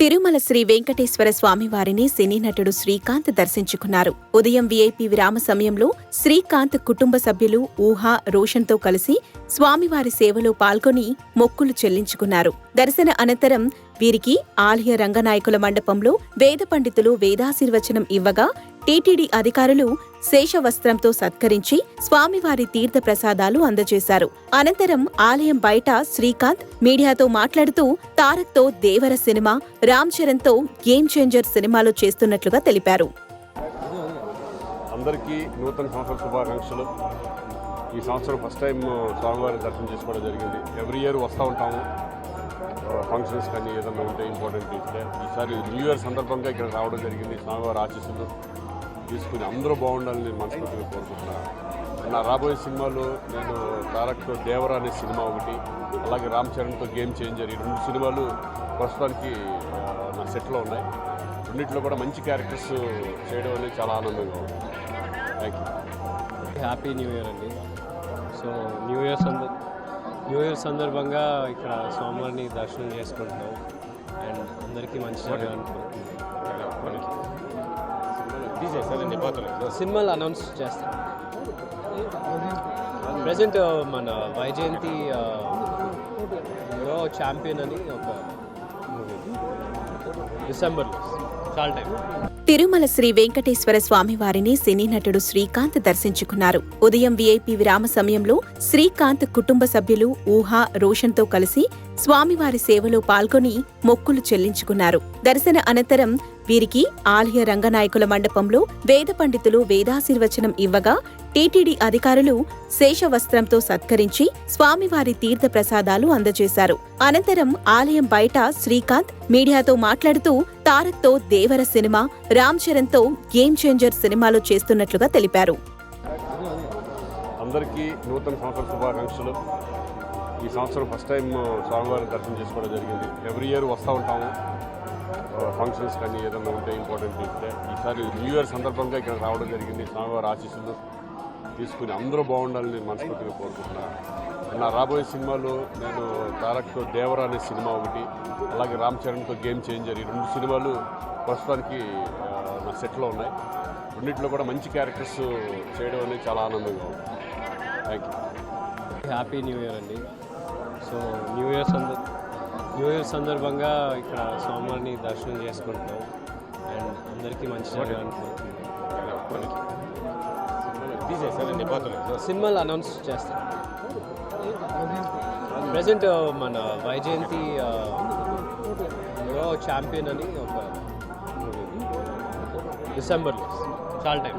తిరుమల శ్రీ వెంకటేశ్వర స్వామివారిని సినీ నటుడు శ్రీకాంత్ దర్శించుకున్నారు. ఉదయం వీఐపీ విరామ సమయంలో శ్రీకాంత్ కుటుంబ సభ్యులు ఊహా రోషన్తో కలిసి స్వామివారి సేవలో పాల్గొని మొక్కులు చెల్లించుకున్నారు. దర్శన అనంతరం వీరికి ఆలయ రంగనాయకుల మండపంలో వేద పండితులు వేదాశీర్వచనం ఇవ్వగా టీటీడీ అధికారులు శేషవస్త్రంతో సత్కరించి స్వామివారి తీర్థ ప్రసాదాలు అందజేశారు. అనంతరం ఆలయం బయట శ్రీకాంత్ మీడియాతో మాట్లాడుతూ తారక్తో దేవర సినిమా రామ్ చరణ్తో గేమ్ చేంజర్ సినిమాలో చేస్తున్నట్లుగా తెలిపారు. అందరికీ నూతన సంవత్సర శుభాకాంక్షలు. ఈ సంవత్సరం ఫస్ట్ టైం స్వామివారి దర్శనం చేసుకోవడం జరిగింది. ఎవ్రీ ఇయర్ వస్తూ ఉంటాము. ఫంక్షన్స్ కానీ ఏదైనా ఉంటే ఇంపార్టెంట్ ఇస్తే ఈసారి న్యూ ఇయర్ సందర్భంగా ఇక్కడ రావడం జరిగింది. స్వామివారి ఆశీస్సులు. తీసుకుని అందరూ బాగుండాలని నేను మనస్ఫూర్తిగా కోరుకుంటున్నాను నా రాబోయే సినిమాలు నేను తారక్తో దేవర అనే సినిమా ఒకటి అలాగే రామ్ చరణ్తో గేమ్ చేంజర్ ఈ రెండు సినిమాలు ప్రస్తుతానికి నా సెట్లో ఉన్నాయి. రెండింటిలో కూడా మంచి క్యారెక్టర్స్ చేయడం అనేది చాలా ఆనందంగా ఉంది. Thank you happy new year అండి. సో న్యూ ఇయర్ సందర్ న్యూ ఇయర్ సందర్భంగా ఇక్కడ స్వామివారిని దర్శనం చేసుకుంటున్నాం. అండ్ అందరికీ మంచి జరగాలని కోరుకుంటున్నాం సినిమాలు అనౌన్స్ చేస్తాం. ప్రజెంట్ మన వైజయంతి ఛాంపియన్ అని ఒక డిసెంబర్లో చాలా టైం తిరుమల శ్రీ వెంకటేశ్వర స్వామి వారిని సినీ నటుడు శ్రీకాంత్ దర్శించుకున్నారు. ఉదయం వీఐపీ విరామ సమయంలో శ్రీకాంత్ కుటుంబ సభ్యులు ఊహా రోషన్తో కలిసి స్వామివారి సేవలో పాల్గొని మొక్కులు చెల్లించుకున్నారు. దర్శన అనంతరం వీరికి ఆలయ రంగనాయకుల మండపంలో వేద పండితులు వేదాశీర్వచనం ఇవ్వగా టీటీడీ అధికారులు శేషవస్త్రంతో సత్కరించి స్వామివారి తీర్థ ప్రసాదాలు అందజేశారు. అనంతరం ఆలయం బయట శ్రీకాంత్ మీడియాతో మాట్లాడుతూ తారక్తో దేవర సినిమా రామ్ చరణ్తో గేమ్ చేంజర్ సినిమాలో చేస్తున్నట్లుగా తెలిపారు. అందరికీ నూతన సంవత్సర శుభాకాంక్షలు. ఈ సంవత్సరం ఫస్ట్ టైం స్వామివారిని దర్శనం చేసుకోవడం జరిగింది. ఎవ్రీ ఇయర్ వస్తూ ఉంటాము. ఫంక్షన్స్ కానీ ఏదైనా ఉంటే ఇంపార్టెంట్ ఇస్తే ఈసారి న్యూ ఇయర్ సందర్భంగా ఇక్కడ రావడం జరిగింది. స్వామివారి ఆశీస్సులు తీసుకుని అందరూ బాగుండాలని నేను మనస్ఫూర్తిగా కోరుకుంటున్నాను. నా రాబోయే సినిమాలు నేను తారక్తో దేవర అనే సినిమా ఒకటి అలాగే రామ్ చరణ్తో గేమ్ చేంజర్ ఈ రెండు సినిమాలు ప్రస్తుతానికి నా సెట్లో ఉన్నాయి. రెండింటిలో కూడా మంచి క్యారెక్టర్స్ చేయడం అనేది చాలా ఆనందంగా ఉంది. Thank you happy new year అండి. సో న్యూ ఇయర్ సందర్ న్యూ ఇయర్ సందర్భంగా ఇక్కడ స్వామివారిని దర్శనం చేసుకుంటున్నాం అండ్ అందరికీ మంచి జరగాలని కోరుకుంటున్నాం సినిమాలు అనౌన్స్ చేస్తాం ప్రజెంట్ మన వైజయంతి ఛాంపియన్ అని ఒక డిసెంబర్లో చాలా టైం